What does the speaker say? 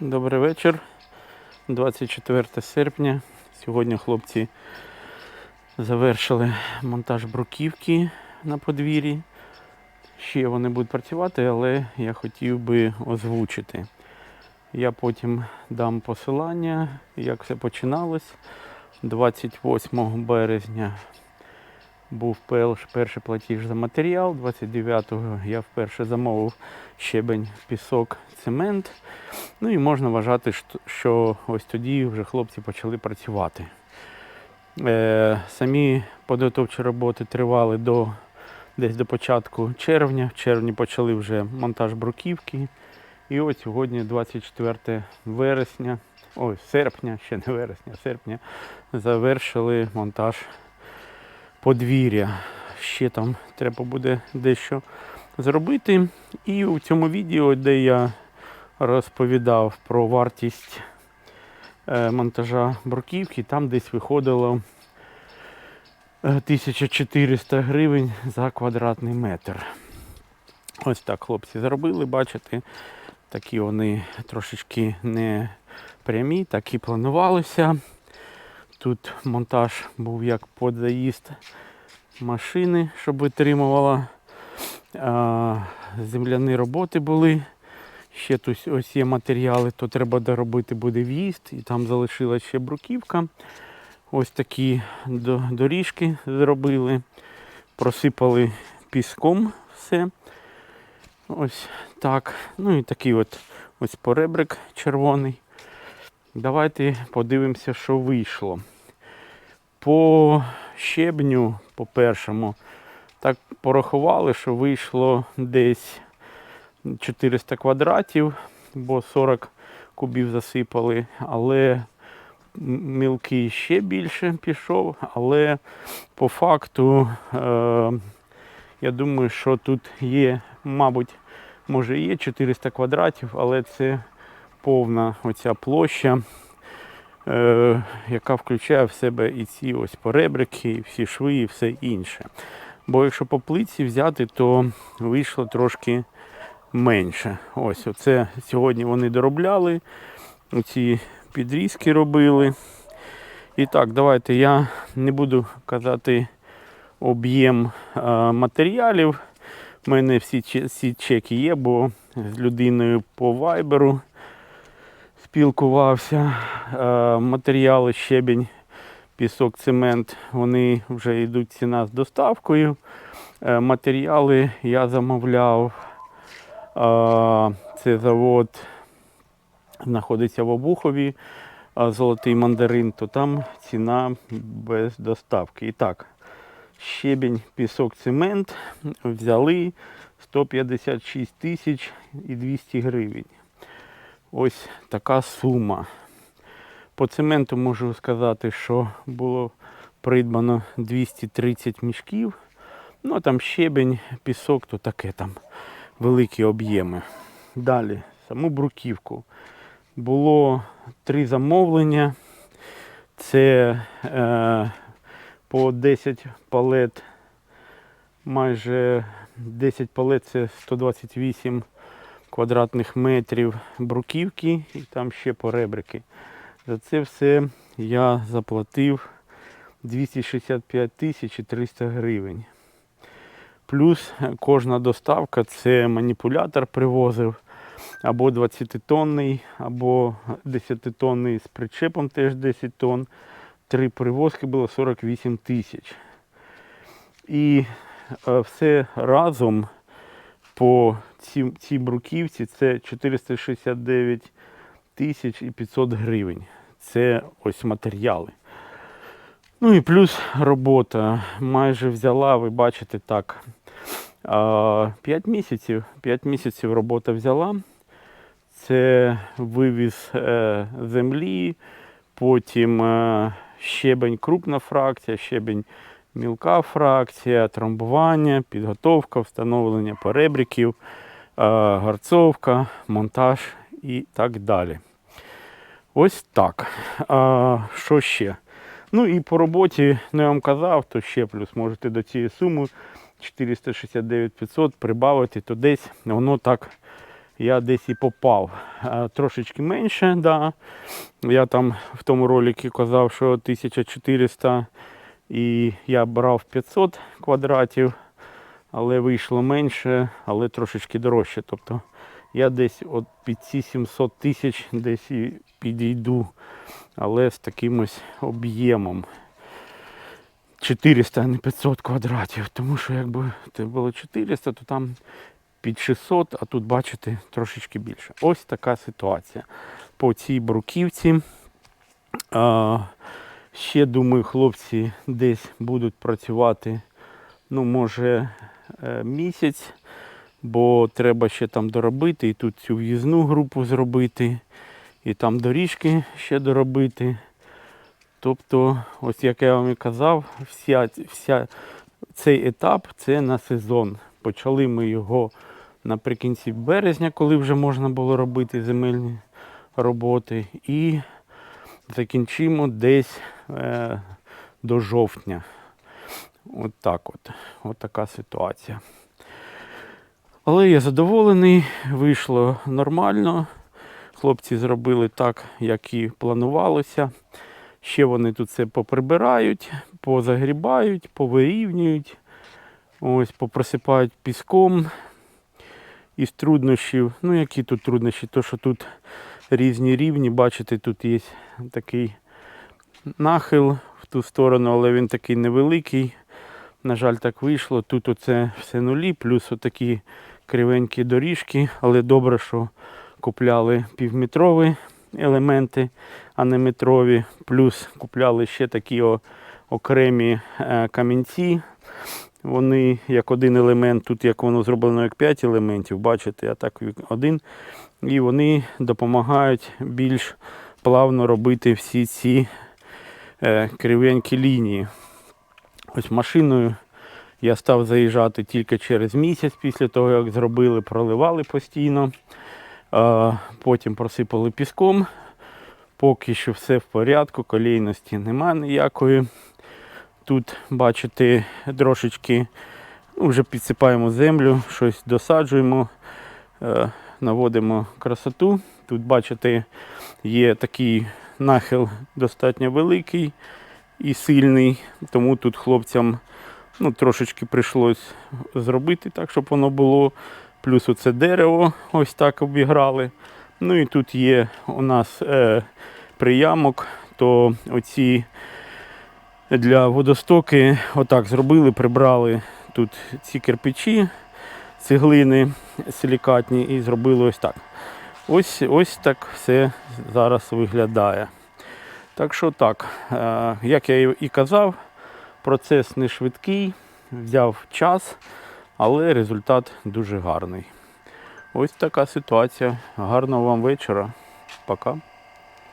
Добрий вечір. 24 серпня. Сьогодні хлопці завершили монтаж бруківки на подвір'ї. Ще вони будуть працювати, але я хотів би озвучити. Я потім дам посилання, як все починалось. 28 березня був перший платіж за матеріал. 29-го я вперше замовив щебень, пісок, цемент. Ну і можна вважати, що- ось тоді вже хлопці почали працювати. Е, самі підготовчі роботи тривали до, десь до початку червня. В червні почали вже монтаж бруківки. І ось сьогодні, 24 вересня, ой, серпня, ще не вересня, серпня, завершили монтаж подвір'я. Ще там треба буде дещо зробити. І у цьому відео, де я розповідав про вартість е, монтажа бруківки, там десь виходило е, 1400 гривень за квадратний метр. Ось так хлопці зробили, бачите, такі вони трошечки не прямі, так і планувалися. Тут монтаж був як під заїзд машини, щоб витримувала. Земляні роботи були. Ще тут ось є матеріали, то треба доробити буде в'їзд, і там залишилась ще бруківка. Ось такі доріжки зробили, просипали піском все. Ось так. Ну і такий от ось поребрик червоний. Давайте подивимося, що вийшло. По щебню, по першому, так порахували, що вийшло десь 400 квадратів, бо 40 кубів засипали, але мілкий ще більше пішов, але по факту е, я думаю, що тут є, мабуть, може є 400 квадратів, але це повна оця площа, яка включає в себе і ці ось поребрики, і всі шви, і все інше. Бо якщо по плиці взяти, то вийшло трошки менше. Ось оце сьогодні вони доробляли, ці підрізки робили. І так, давайте я не буду казати об'єм е, матеріалів. У мене всі, всі чеки є, бо з людиною по вайберу спілкувався. Е, матеріали, щебінь, пісок, цемент, вони вже йдуть ціна з доставкою. Е, матеріали я замовляв. А, Це завод знаходиться в Обухові, золотий мандарин, то там ціна без доставки. І так, щебінь, пісок, цемент взяли 156 тисяч і 200 гривень. Ось така сума. По цементу можу сказати, що було придбано 230 мішків. Ну, там щебень, пісок, то таке там великі об'єми. Далі, саму бруківку. Було три замовлення. Це е, по 10 палет, майже 10 палет це 128 квадратних метрів бруківки і там ще поребрики. За це все я заплатив 265 тисяч 300 гривень. Плюс кожна доставка це маніпулятор привозив або 20-тонний, або 10-тонний з причепом теж 10 тонн. Три перевозки було 48 тисяч. І е, все разом по цій, цій бруківці це 469 тисяч і 500 гривень. Це ось матеріали. Ну і плюс робота. Майже взяла, ви бачите так, 5 місяців. 5 місяців робота взяла. Це вивіз е, землі, потім е, щебень крупна фракція, щебень мілка фракція, трамбування, підготовка, встановлення поребриків, е, гарцовка, монтаж і так далі. Ось так. А, що ще? Ну і по роботі, ну я вам казав, то ще плюс можете до цієї суми 469 500 прибавити, то десь воно так я десь і попав. Е, Трошечки менше, да. Я там в тому ролику казав, що 1400 і я брав 500 квадратів, але вийшло менше, але трошечки дорожче. Тобто я десь от під ці 700 тисяч десь і підійду, але з таким ось об'ємом. 400, а не 500 квадратів. Тому що якби це було 400, то там під 600, а тут, бачите, трошечки більше. Ось така ситуація по цій бруківці. А, ще думаю, хлопці десь будуть працювати, ну, може, місяць, бо треба ще там доробити, і тут цю в'їзну групу зробити, і там доріжки ще доробити. Тобто, ось як я вам і казав, вся, вся цей етап це на сезон. Почали ми його наприкінці березня, коли вже можна було робити земельні роботи. І закінчимо десь е, до жовтня. От так от. От така ситуація. Але я задоволений, вийшло нормально. Хлопці зробили так, як і планувалося. Ще вони тут все поприбирають, позагрібають, повирівнюють, ось попросипають піском із труднощів. Ну, які тут труднощі? То, що тут різні рівні, бачите, тут є такий нахил в ту сторону, але він такий невеликий. На жаль, так вийшло. Тут оце все нулі, плюс отакі кривенькі доріжки, але добре, що купляли півметрові елементи, а не метрові. Плюс купляли ще такі о- окремі е, камінці. Вони як один елемент, тут як воно зроблено як 5 елементів, бачите, а так один. І вони допомагають більш плавно робити всі ці е, кривенькі лінії. Ось машиною я став заїжджати тільки через місяць після того, як зробили, проливали постійно. Потім просипали піском. Поки що все в порядку, колійності немає ніякої. Тут, бачите, трошечки ну, вже підсипаємо землю, щось досаджуємо, е, наводимо красоту. Тут, бачите, є такий нахил достатньо великий і сильний, тому тут хлопцям ну, трошечки прийшлось зробити так, щоб воно було. Плюс оце дерево ось так обіграли. Ну і тут є у нас е, приямок, то оці для водостоки отак зробили, прибрали тут ці кирпичі, цеглини силікатні і зробили ось так. Ось, ось так все зараз виглядає. Так що так, е, як я і казав, процес не швидкий, взяв час, але результат дуже гарний. Ось така ситуація. Гарного вам вечора. Пока.